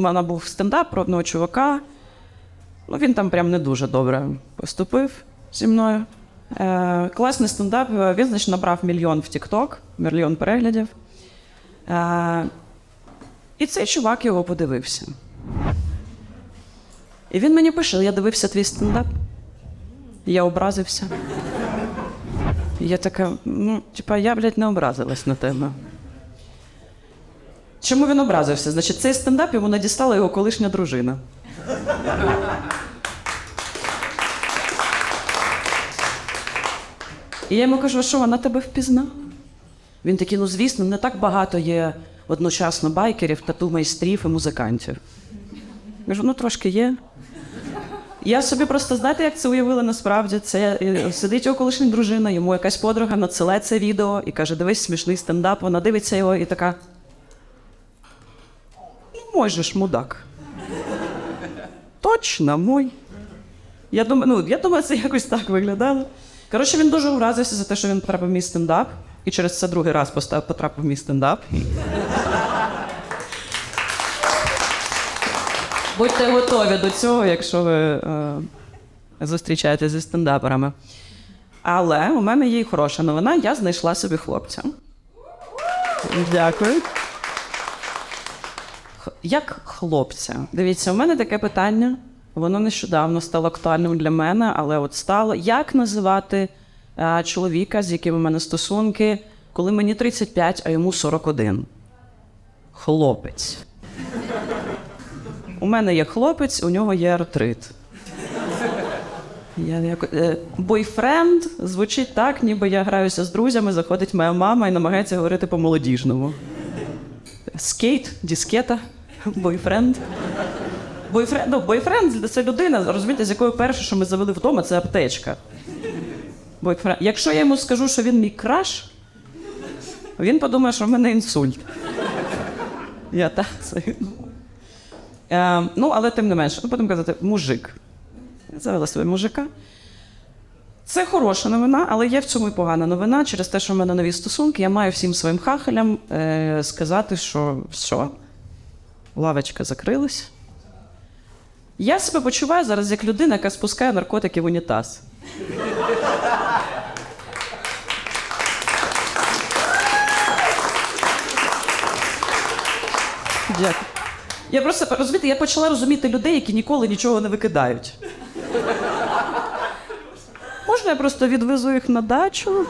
в мене був стендап про одного чувака. Ну, він там прям не дуже добре поступив зі мною. Е, класний стендап. Е, Він, значить, набрав мільйон в TikTok, мільйон переглядів. Е, і цей чувак його подивився. І він мені пише: я дивився твій стендап. Я образився. Я така, ну, типа, я, блядь, не образилась на тебе. Чому він образився? Значить, цей стендап йому надіслала його колишня дружина. І я йому кажу, а що вона тебе впізнала? Він такий, ну звісно, не так багато є одночасно байкерів, тату-майстрів і музикантів. Кажу, ну трошки є. Я собі просто знаєте, як це уявила насправді. Це е, сидить його колишня дружина, йому якась подруга надсилає це відео і каже: дивись, смішний стендап. Вона дивиться його і така. Мой мудак. Точно мой. Я думаю, ну, я думаю, це якось так виглядало. Коротше, він дуже вразився за те, що він потрапив мій стендап, і через це другий раз постав- потрапив мій стендап. Будьте готові до цього, якщо ви е, зустрічаєтеся зі стендаперами. Але у мене є хороша новина, я знайшла собі хлопця. Дякую. Як хлопця? Дивіться, у мене таке питання. Воно нещодавно стало актуальним для мене, але от стало. Як називати е, чоловіка, з яким у мене стосунки, коли мені 35, а йому 41? Хлопець. У мене є хлопець, у нього є артрит. Я як... е, бойфренд звучить так, ніби я граюся з друзями, заходить моя мама і намагається говорити по-молодіжному. Скейт, дискета, бойфренд. Бойфренд, ну, бойфренд це людина, розумієте, з якою перше, що ми завели вдома, це аптечка. Бойфренд. Якщо я йому скажу, що він мій краш, він подумає, що в мене інсульт. Я так це. Е, ну, але тим не менше, ну, будемо казати, мужик. Я завела собі мужика. Це хороша новина, але є в цьому і погана новина. Через те, що в мене нові стосунки, я маю всім своїм хахалям е, сказати, що все, лавочка закрилась. Я себе почуваю зараз як людина, яка спускає наркотики в унітаз. Дякую. Я просто розумієте, я почала розуміти людей, які ніколи нічого не викидають. Можна я просто відвезу їх на дачу?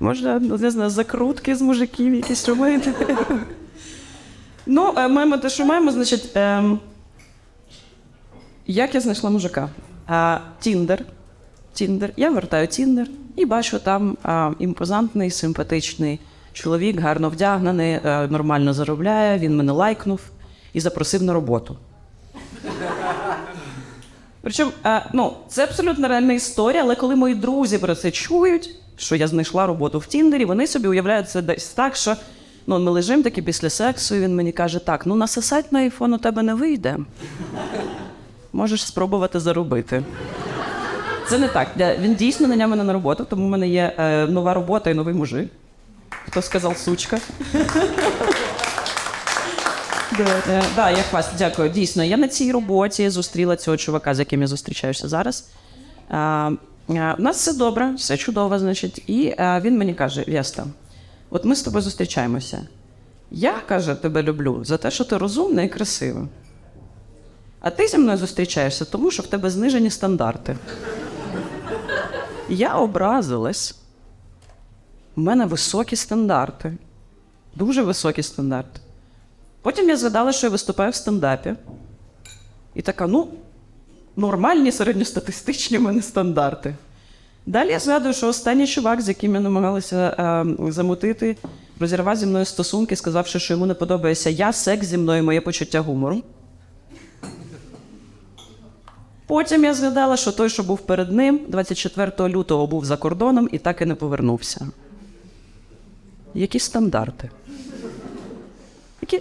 Можна, не знаю, закрутки з мужиків якісь робити. Ну, е, маємо те, що маємо, значить. ем, як я знайшла мужика? А, Тіндер. Тіндер. Я вертаю Тіндер і бачу там а, імпозантний, симпатичний чоловік, гарно вдягнений, е, нормально заробляє. Він мене лайкнув і запросив на роботу. Причому, е, ну, це абсолютно реальна історія, але коли мої друзі про це чують, що я знайшла роботу в Тіндері, вони собі уявляють це десь так, що ну, ми лежимо таки після сексу, і він мені каже: так, ну насосать на айфон у тебе не вийде. Можеш спробувати заробити. Це не так. Він дійсно наняв мене на роботу, тому в мене є е, нова робота і новий мужик. Хто сказав сучка? Да, е, я вас дякую. Дійсно, я на цій роботі зустріла цього чувака, з яким я зустрічаюся зараз. А, а, у нас все добре, все чудово, значить. І він мені каже: Веста, от ми з тобою зустрічаємося. Я, каже, тебе люблю за те, що ти розумна і красива. А ти зі мною зустрічаєшся, тому що в тебе знижені стандарти. Я образилась. У мене високі стандарти. Дуже високі стандарти. Потім я згадала, що я виступаю в стендапі. І така, ну, нормальні середньостатистичні в мене стандарти. Далі я згадую, що останній чувак, з яким я намагалася е, замутити, розірвав зі мною стосунки, сказавши, що йому не подобається я, секс зі мною, моє почуття гумору. Потім я згадала, що той, що був перед ним, 24 лютого був за кордоном і так і не повернувся. Які стандарти?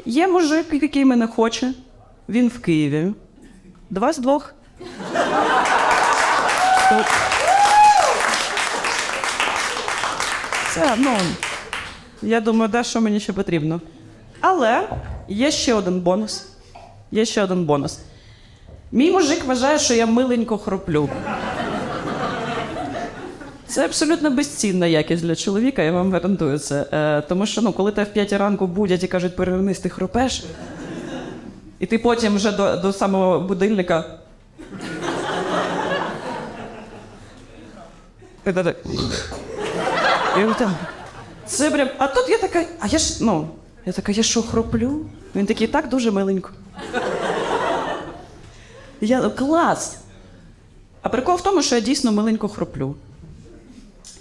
Є мужик, який мене хоче, він в Києві. Два з двох. То- Це, ну, я думаю, да, що мені ще потрібно. Але Є ще один бонус. Є ще один бонус. Мій мужик вважає, що я миленько хроплю. Це абсолютно безцінна якість для чоловіка, я вам гарантую це. Е, тому що ну, коли тебе в 5 ранку будять і кажуть, перевернись, ти хропеш, і ти потім вже до, до самого будильника. Так. І от там. Це прям. А тут я така, а я ж, ну, я така, я що хроплю? Він такий так дуже миленько. Я клас. А прикол в тому, що я дійсно миленько хроплю.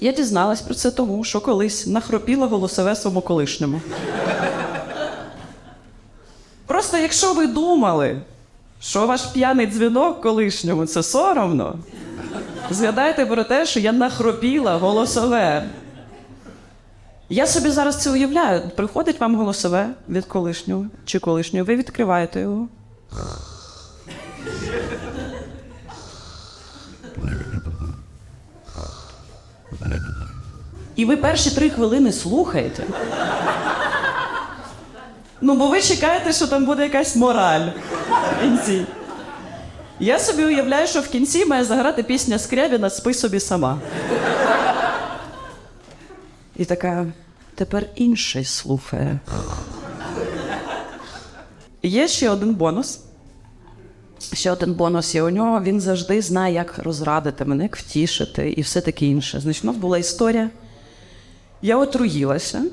Я дізналась про це тому, що колись нахропіла голосове своєму колишньому. Просто якщо ви думали, що ваш п'яний дзвінок колишньому це соромно, згадайте про те, що я нахропіла голосове. Я собі зараз це уявляю. Приходить вам голосове від колишнього чи колишнього, ви відкриваєте його. І ви перші три хвилини слухаєте. Ну, бо ви чекаєте, що там буде якась мораль в. Я собі уявляю, що в кінці має заграти пісня Скрябіна Спи собі сама. І така, тепер інший слухає. Є ще один бонус. Ще один бонус є у нього. Він завжди знає, як розрадити мене, як втішити і все таке інше. Значить, у нас була історія. Я отруїлася.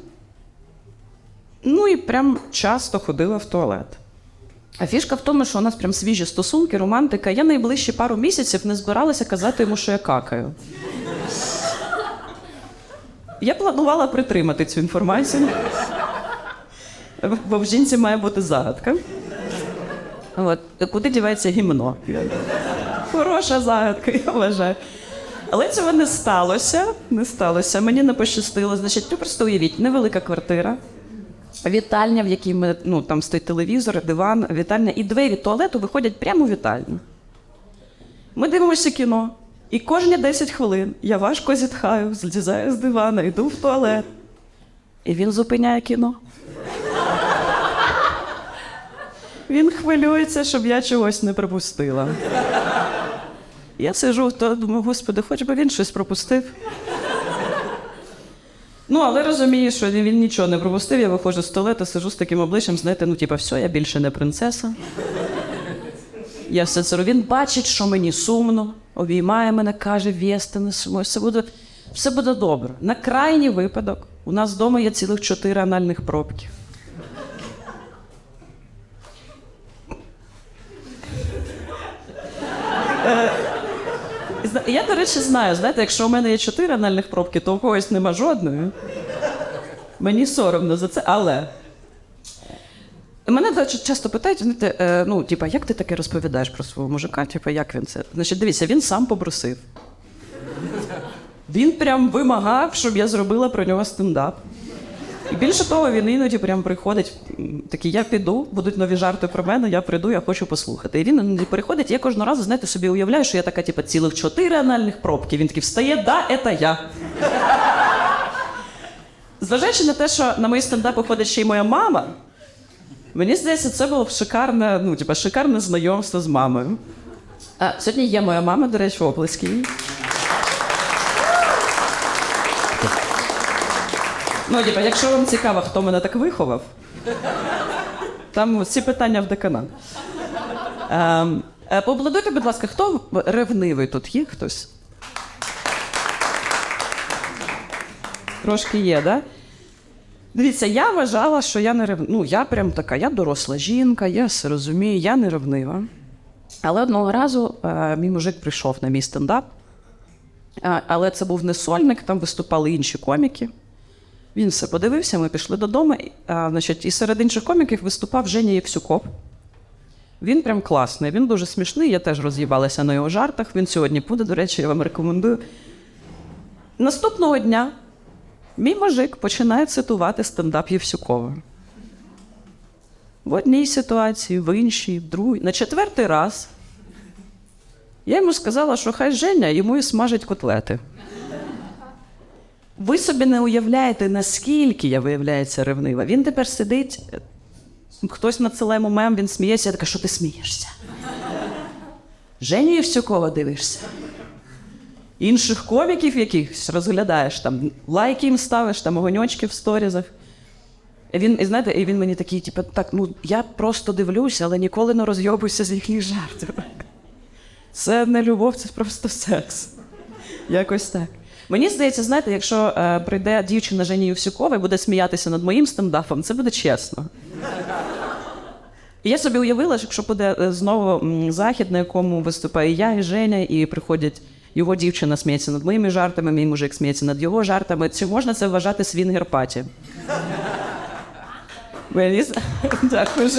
Ну і прям часто ходила в туалет. А фішка в тому, що у нас прям свіжі стосунки, романтика. Я найближчі пару місяців не збиралася казати йому, що я какаю. Я планувала притримати цю інформацію. Бо в жінці має бути загадка. От. Куди дівається гімно? Хороша загадка, я вважаю. Але цього не сталося. Не сталося. Мені не пощастило. Значить, ви просто уявіть, невелика квартира. Вітальня, в якій ми, ну, там стоїть телевізор, диван, вітальня, і двері туалету виходять прямо в вітальню. Ми дивимося кіно, і кожні 10 хвилин я важко зітхаю, злізаю з дивана, йду в туалет. І він зупиняє кіно. Він хвилюється, щоб я чогось не пропустила. Я сижу, то думаю, господи, хоч би він щось пропустив. Ну, але розумію, що він нічого не пропустив, я виходжу з туалету, сижу з таким обличчям, знаєте, ну, типа, все, я більше не принцеса. Я все це. Він бачить, що мені сумно, обіймає мене, каже, Вєста, не сумуй, все буде, все буде добре. На крайній випадок у нас вдома є цілих чотири анальних пробки. Я, до речі, знаю, знаєте, якщо у мене є чотири анальних пробки, то у когось нема жодної. Мені соромно за це, але. Мене до часто питають, знаєте, е, ну, типа, як ти таке розповідаєш про свого мужика? Типа, як він це? Значить, дивіться, він сам попросив. Він прям вимагав, щоб я зробила про нього стендап. І більше того, він іноді прям приходить, такий, я піду, будуть нові жарти про мене, я прийду, я хочу послухати. І він іноді приходить, я кожного разу, знаєте, собі уявляю, що я така, типу, цілих чотири анальних пробки. Він такий встає, да, це я. Зважаючи на те, що на мої стендапи ходить ще й моя мама, мені здається, це було шикарне, ну, типу, шикарне знайомство з мамою. А, сьогодні є моя мама, до речі, оплески. їй. Ну, типа, якщо вам цікаво, хто мене так виховав, там всі питання в деканат. Ем, е, Поаплодуйте, будь ласка, хто ревнивий тут є хтось? Трошки є, да? Дивіться, я вважала, що я не рев... Ну, я прям така, я доросла жінка, я все розумію, я не ревнива. Але одного разу е, мій мужик прийшов на мій стендап. Е, але це був не сольник, там виступали інші коміки. Він все подивився, ми пішли додому. і, значить, і серед інших коміків виступав Женя Євсюков. Він прям класний, він дуже смішний, я теж роз'їбалася на його жартах. Він сьогодні буде, до речі, я вам рекомендую. Наступного дня мій мужик починає цитувати стендап Євсюкова. В одній ситуації, в іншій, в другій. На четвертий раз я йому сказала, що хай Женя йому і смажить котлети. Ви собі не уявляєте, наскільки я виявляється ревнива. Він тепер сидить Хтось надсилає йому мем, він сміється, я така, що ти смієшся? Женю Євсюкова дивишся. Інших коміків якихось розглядаєш, там лайки їм ставиш, там огоньочки в сторізах. І він, і знаєте, і він мені такий, типу, так, ну я просто дивлюся, але ніколи не розйобуюся з їхніх жартів. Це не любов, це просто секс. Якось так. Мені здається, знаєте, якщо е, прийде дівчина Жені Євсюкова і буде сміятися над моїм стендапом, це буде чесно. І я собі уявила, що якщо буде е, знову захід, на якому виступаю я і Женя, і приходять його дівчина сміється над моїми жартами, мій мужик сміється над його жартами. Чи можна це вважати свінгер-паті? Дякую.